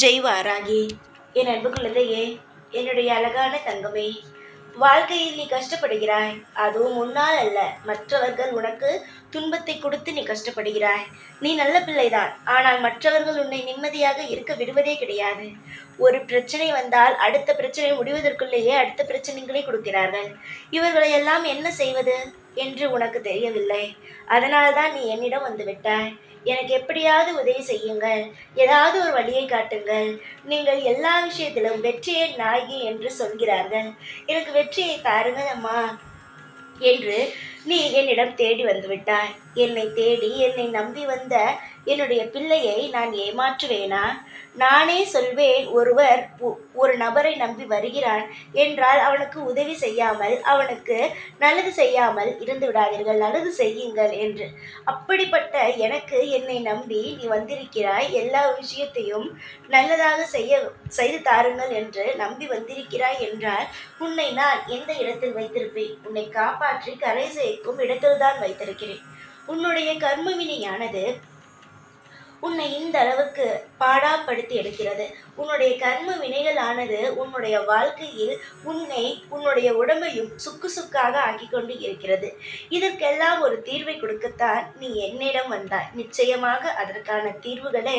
ஜெய் வாராகி என் அன்பு குழந்தையே என்னுடைய அழகான தங்கமே வாழ்க்கையில் நீ கஷ்டப்படுகிறாய். அதுவும் உன்னால் அல்ல மற்றவர்கள் உனக்கு துன்பத்தை கொடுத்து நீ கஷ்டப்படுகிறாய். நீ நல்ல பிள்ளைதான் ஆனால் மற்றவர்கள் உன்னை நிம்மதியாக இருக்க விடுவதே கிடையாது. ஒரு பிரச்சனை வந்தால் அடுத்த பிரச்சனை முடிவதற்குள்ளேயே அடுத்த பிரச்சனைகளை கொடுக்கிறார்கள். இவர்களை எல்லாம் என்ன செய்வது என்று உனக்கு தெரியவில்லை. அதனால்தான் நீ என்னிடம் வந்து விட்டாய். எனக்கு எப்படியாவது உதவி செய்யுங்கள். ஏதாவது ஒரு வழியை காட்டுங்கள். நீங்கள் எல்லா விஷயத்திலும் வெற்றியை நாயகி என்று சொல்கிறார்கள். எனக்கு வெற்றியை தாருங்கள் அம்மா. என்று நீ என்னிடம் தேடி வந்துவிட்டாய். என்னை தேடி என்னை நம்பி வந்த என்னுடைய பிள்ளையை நான் ஏமாற்றுவேனா? நானே சொல்வேன் ஒருவர் ஒரு நபரை நம்பி வருகிறான் என்றால் அவனுக்கு உதவி செய்யாமல் அவனுக்கு நல்லது செய்யாமல் இருந்து விடாதீர்கள் நல்லது செய்யுங்கள் என்று. அப்படிப்பட்ட எனக்கு என்னை நம்பி நீ வந்திருக்கிறாய். எல்லா விஷயத்தையும் நல்லதாக செய்ய செய்து தாருங்கள் என்று நம்பி வந்திருக்கிறாய் என்றால் உன்னை நான் எந்த இடத்தில் வைத்திருப்பேன்? உன்னை காப்பாற்றி கரை செய் வைக்கும் இடத்தில்தான் வைத்திருக்கிறேன். உன்னுடைய கர்ம வினையானது உன்னை இந்த அளவுக்கு பாடாப்படுத்தி எடுக்கிறது. உன்னுடைய கர்ம வினைகளானது உன்னுடைய வாழ்க்கையில் உன்னை உன்னுடைய உடம்பையும் சுக்கு சுக்காக ஆக்கி கொண்டு இருக்கிறது. இதற்கெல்லாம் ஒரு தீர்வை கொடுக்கத்தான் நீ என்னிடம் வந்தாய். நிச்சயமாக அதற்கான தீர்வுகளை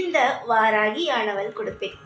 இந்த வாராகி ஆனவள் கொடுப்பேன்.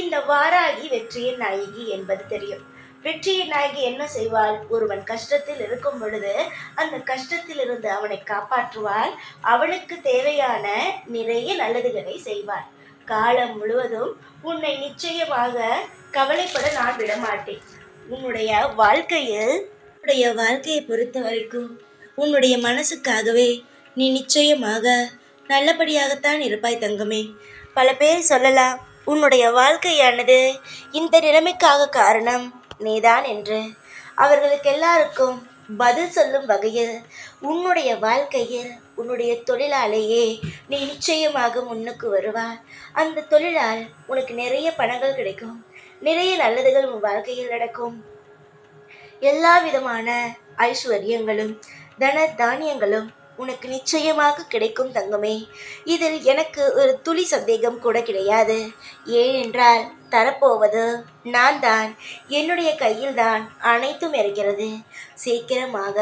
இந்த வாராகி வெற்றியின் நாயகி என்பது தெரியும். வெற்றியின் நாயகி என்ன செய்வாள்? ஒருவன் கஷ்டத்தில் இருக்கும் பொழுது அந்த கஷ்டத்திலிருந்து அவனை காப்பாற்றுவாள். அவனுக்கு தேவையான நிறைய நல்லதுகளை செய்வாள். காலம் முழுவதும் உன்னை நிச்சயமாக கவலைப்பட நான் விடமாட்டேன். உன்னுடைய வாழ்க்கையில் உன்னுடைய வாழ்க்கையை பொறுத்த வரைக்கும் உன்னுடைய மனசுக்காகவே நீ நிச்சயமாக நல்லபடியாகத்தான் இருப்பாய் தங்கமே. பல பேர் சொல்லலாம் உன்னுடைய வாழ்க்கையானது இந்த நிலைமைக்காக காரணம் நீதான் என்று அவர்களுக்கு எல்லாருக்கும் பதில் சொல்லும் வகையில் உன்னுடைய வாழ்க்கையில் உன்னுடைய தொழிலாலேயே நீ நிச்சயமாக முன்னுக்கு வருவாய். அந்த தொழிலால் உனக்கு நிறைய பணங்கள் கிடைக்கும். நிறைய நல்லதுகள் உன் வாழ்க்கையில் நடக்கும். எல்லா விதமான ஐஸ்வர்யங்களும் தன தானியங்களும் உனக்கு நிச்சயமாக கிடைக்கும் தங்கமே. இதில் எனக்கு ஒரு துளி சந்தேகம் கூட கிடையாது. ஏனென்றால் தரப்போவது நான் தான் என்னுடைய கையில் தான் அனைத்தும் இருக்கிறது சீக்கிரமாக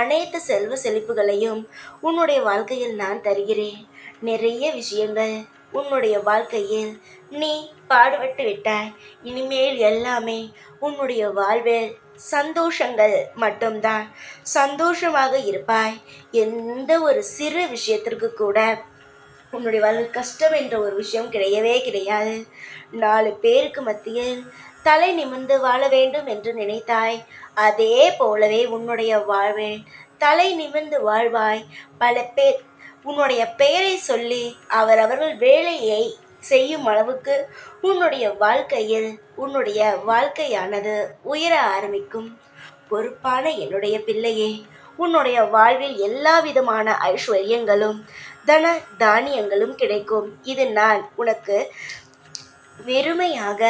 அனைத்து செல்வ செழிப்புகளையும் உன்னுடைய வாழ்க்கையில் நான் தருகிறேன். நிறைய விஷயங்கள் உன்னுடைய வாழ்க்கையில் நீ பாடுபட்டு விட்டாய். இனிமேல் எல்லாமே உன்னுடைய வாழ்வில் சந்தோஷங்கள் மட்டும்தான். சந்தோஷமாக இருப்பாய். எந்த ஒரு சிறு விஷயத்திற்கு கூட உன்னுடைய வாழ்வில் கஷ்டம் என்ற ஒரு விஷயம் கிடையவே கிடையாது. நாலு பேருக்கு மத்தியில் தலை நிமிர்ந்து வாழ வேண்டும் என்று நினைத்தாய். அதே போலவே உன்னுடைய வாழ்வில் தலை நிமிர்ந்து வாழ்வாய். பல பேர் உன்னுடைய பெயரை சொல்லி அவரவர்கள் வேலையை செய்யும் அளவுக்கு உன்னுடைய வாழ்க்கையில் உன்னுடைய வாழ்க்கையானது உயர ஆரம்பிக்கும். பொறுப்பான என்னுடைய பிள்ளையே உன்னுடைய வாழ்வில் எல்லா விதமான ஐஸ்வர்யங்களும் தன தானியங்களும் கிடைக்கும். இது நான் உனக்கு வெறுமையாக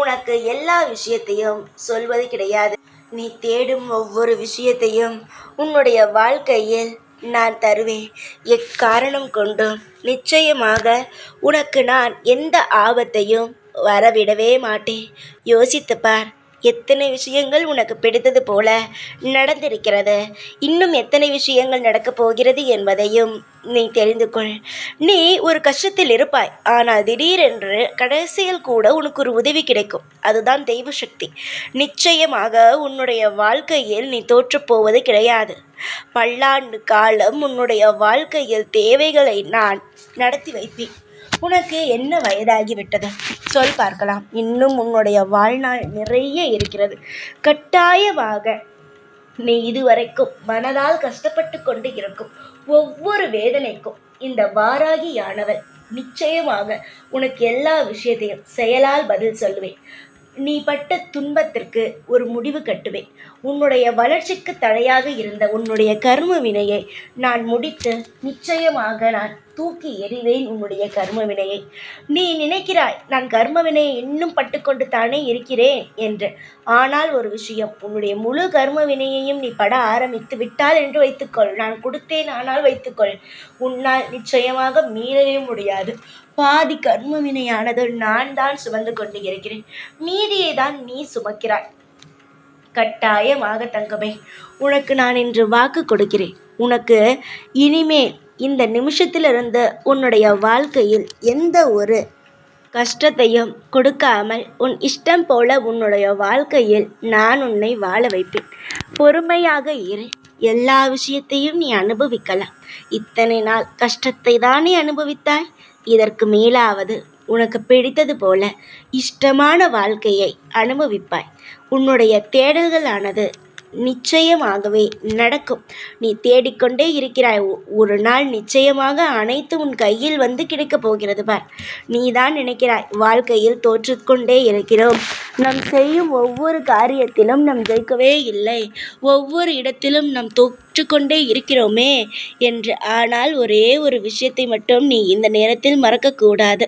உனக்கு எல்லா விஷயத்தையும் சொல்வது கிடையாது. நீ தேடும் ஒவ்வொரு விஷயத்தையும் உன்னுடைய வாழ்க்கையில் நான் தருவேன். எக்காரணம் கொண்டும் நிச்சயமாக உனக்கு நான் எந்த ஆபத்தையும் வரவிடவே மாட்டேன். யோசித்துப் பார் எத்தனை விஷயங்கள் உனக்கு பிடித்தது போல நடந்திருக்கிறது? இன்னும் எத்தனை விஷயங்கள் நடக்கப் போகிறது என்பதையும் நீ தெரிந்து கொள். நீ ஒரு கஷ்டத்தில் இருப்பாய். ஆனால் திடீரென்று கடைசியில் கூட உனக்கு ஒரு உதவி கிடைக்கும். அதுதான் தெய்வ சக்தி. நிச்சயமாக உன்னுடைய வாழ்க்கையில் நீ தோற்றுப்போவது கிடையாது. பல்லாண்டு காலம் உன்னுடைய வாழ்க்கையில் தேவைகளை நான் நடத்தி வைப்பேன். உனக்கு என்ன வயதாகிவிட்டது? சொல் பார்க்கலாம். இன்னும் உன்னுடைய வாழ்நாள் நிறைய இருக்கிறது. கட்டாயமாக நீ இதுவரைக்கும் மனதால் கஷ்டப்பட்டு கொண்டு இருக்கும் ஒவ்வொரு வேதனைக்கும் இந்த வாராகியானவள் நிச்சயமாக உனக்கு எல்லா விஷயத்தையும் செயலால் பதில் சொல்லுவேன். நீ பட்ட துன்பத்திற்கு ஒரு முடிவு கட்டுவேன். உன்னுடைய வளர்ச்சிக்கு தடையாக இருந்த உன்னுடைய கர்ம வினையை நான் முடித்து நிச்சயமாக நான் தூக்கி எறிவேன் உன்னுடைய கர்ம வினையை நீ நினைக்கிறாய் நான் கர்ம வினையை இன்னும் பட்டுக்கொண்டு தானே இருக்கிறேன் என்று. ஆனால் ஒரு விஷயம் உன்னுடைய முழு கர்ம வினையையும் நீ பட ஆரம்பித்து விட்டால் என்று வைத்துக்கொள். நான் கொடுத்தேன் ஆனால் வைத்துக்கொள். உன்னால் நிச்சயமாக மீளவே முடியாது. பாதி கர்ம வினையானது நான் தான் சுமந்து கொண்டு இருக்கிறேன். மீதியை தான் நீ சுமக்கிறாய். கட்டாயமாக தங்கமே உனக்கு நான் இன்று வாக்கு கொடுக்கிறேன். உனக்கு இனிமேல் இந்த நிமிஷத்திலிருந்து உன்னுடைய வாழ்க்கையில் எந்த ஒரு கஷ்டத்தையும் கொடுக்காமல் உன் இஷ்டம் போல உன்னுடைய வாழ்க்கையில் நான் உன்னை வாழ வைப்பேன். பொறுமையாக இரு. எல்லா விஷயத்தையும் நீ அனுபவிக்கலாம். இத்தனை நாள் கஷ்டத்தை தானே அனுபவித்தாய். இதற்கு மேலாவது உனக்கு பிடித்தது போல இஷ்டமான வாழ்க்கையை அனுபவிப்பாய். உன்னுடைய தேடல்களானது நிச்சயமாகவே நடக்கும். நீ தேடிக்கொண்டே இருக்கிறாய். ஒ- ஒரு நாள் நிச்சயமாக அனைத்து உன் கையில் வந்து கிடைக்கப் போகிறது பார். நீதான் நினைக்கிறாய் வாழ்க்கையில் தோற்றுக்கொண்டே இருக்கிறோம். நாம் செய்யும் ஒவ்வொரு காரியத்திலும் நாம் ஜெயிக்கவே இல்லை. ஒவ்வொரு இடத்திலும் நாம் தோற்றுக்கொண்டே இருக்கிறோமே என்று. ஆனால் ஒரே ஒரு விஷயத்தை மட்டும் நீ இந்த நேரத்தில் மறக்கக்கூடாது.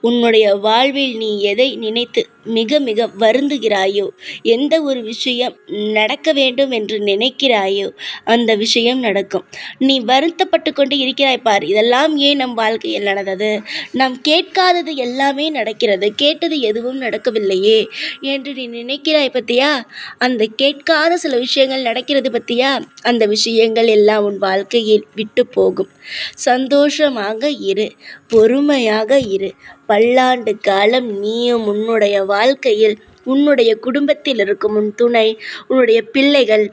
உன்னுடைய வாழ்வில் நீ எதை நினைத்து மிக மிக வருந்துகிறாயோ? எந்த ஒரு விஷயம் நடக்க வேண்டும் என்று நினைக்கிறாயோ அந்த விஷயம் நடக்கும். நீ வருத்தப்பட்டு கொண்டு இருக்கிறாய் பார். இதெல்லாம் ஏன் நம் வாழ்க்கையில் நடந்தது? நாம் கேட்காதது எல்லாமே நடக்கிறது. கேட்டது எதுவும் நடக்கவில்லையே என்று நீ நினைக்கிறாய் பத்தியா? அந்த கேட்காத சில விஷயங்கள் நடக்கிறது பத்தியா? அந்த விஷயங்கள் எல்லாம் உன் வாழ்க்கையில் விட்டு போகும். சந்தோஷமாக இரு. பொறுமையாக இரு. பல்லாண்டு காலம் நீயும் உன்னுடைய வாழ்க்கையில் உன்னுடைய குடும்பத்தில் இருக்கும் உன் துணை உன்னுடைய பிள்ளைகள்.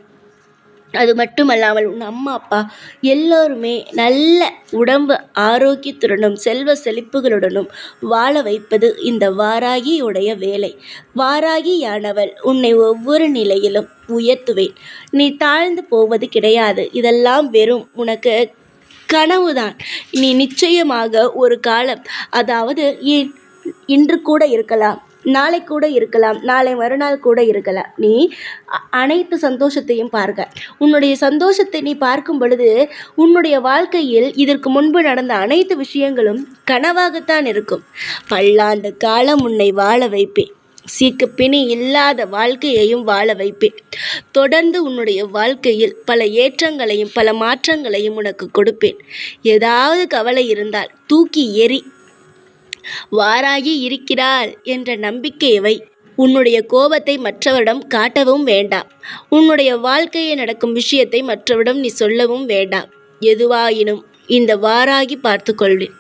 அது மட்டுமல்லாமல் உன் அம்மா அப்பா எல்லோருமே நல்ல உடம்பு ஆரோக்கியத்துடனும் செல்வ செழிப்புகளுடனும் வாழ வைப்பது இந்த வாராகியுடைய வேலை. வாராகியானவள் உன்னை ஒவ்வொரு நிலையிலும் உயர்த்துவேன். நீ தாழ்ந்து போவது கிடையாது. இதெல்லாம் வெறும் உனக்கு கனவுதான். நீ நிச்சயமாக ஒரு காலம். அதாவது இன்று கூட இருக்கலாம் நாளை கூட இருக்கலாம் நாளை மறுநாள் கூட இருக்கலாம். நீ அனைத்து சந்தோஷத்தையும் பார்க்க. உன்னுடைய சந்தோஷத்தை நீ பார்க்கும் பொழுது உன்னுடைய வாழ்க்கையில் இதற்கு முன்பு நடந்த அனைத்து விஷயங்களும் கனவாகத்தான் இருக்கும். பல்லாண்டு காலம் உன்னை வாழ வைப்பேன். சீக்கு பிணி இல்லாத வாழ்க்கையையும் வாழ வைப்பேன். தொடர்ந்து உன்னுடைய வாழ்க்கையில் பல ஏற்றங்களையும் பல மாற்றங்களையும் உனக்கு கொடுப்பேன். ஏதாவது கவலை இருந்தால் தூக்கி எறி வாராகி இருக்கிறாள் என்ற நம்பிக்கையை வை. உன்னுடைய கோபத்தை மற்றவரிடம் காட்டவும் வேண்டாம். உன்னுடைய வாழ்க்கையில் நடக்கும் விஷயத்தை மற்றவரிடம் நீ சொல்லவும் வேண்டாம். எதுவாயினும் இந்த வாராகி பார்த்து கொள்வேன்.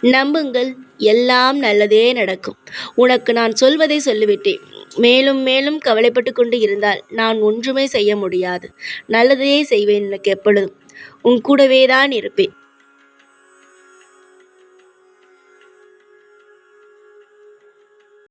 நம்புங்கள் எல்லாம் நல்லதே நடக்கும். உனக்கு நான் சொல்வதை சொல்லிவிட்டேன். மேலும் மேலும் கவலைப்பட்டு கொண்டு இருந்தால் நான் ஒன்றுமே செய்ய முடியாது. நல்லதையே செய்வேன் உனக்கு எப்பொழுதும். உன் கூடவே தான் இருப்பேன்.